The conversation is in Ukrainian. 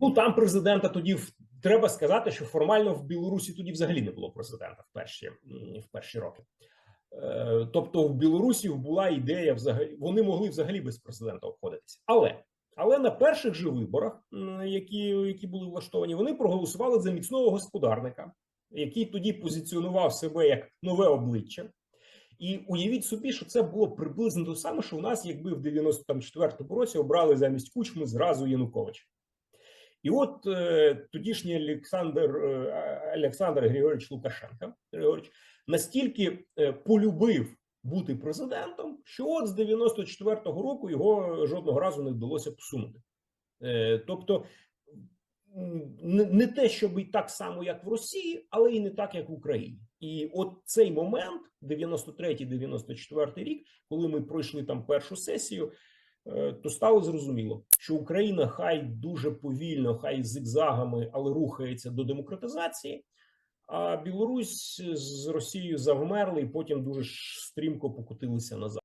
Ну там президента тоді треба сказати, що формально в Білорусі тоді взагалі не було президента в перші в перші роки. Е, Тобто в Білорусі була ідея взагалі, вони могли взагалі без президента обходитися. Але але на перших же виборах, які, які були влаштовані, вони проголосували за міцного господарника, який тоді позиціонував себе як нове обличчя. І уявіть собі, що це було приблизно те саме, що у нас, якби в 94-му році обрали замість кучми зразу Януковича. І от е, тодішній Олександр е, Олександр Григорович Лукашенко Григорович настільки е, полюбив бути президентом, що от з 94-го року його жодного разу не вдалося посунути. Тобто не, те, щоб і так само, як в Росії, але і не так, як в Україні. І от цей момент, 93-94 рік, коли ми пройшли там першу сесію, то стало зрозуміло, що Україна хай дуже повільно, хай зигзагами, але рухається до демократизації. А Білорусь з Росією завмерли і потім дуже стрімко покотилися назад.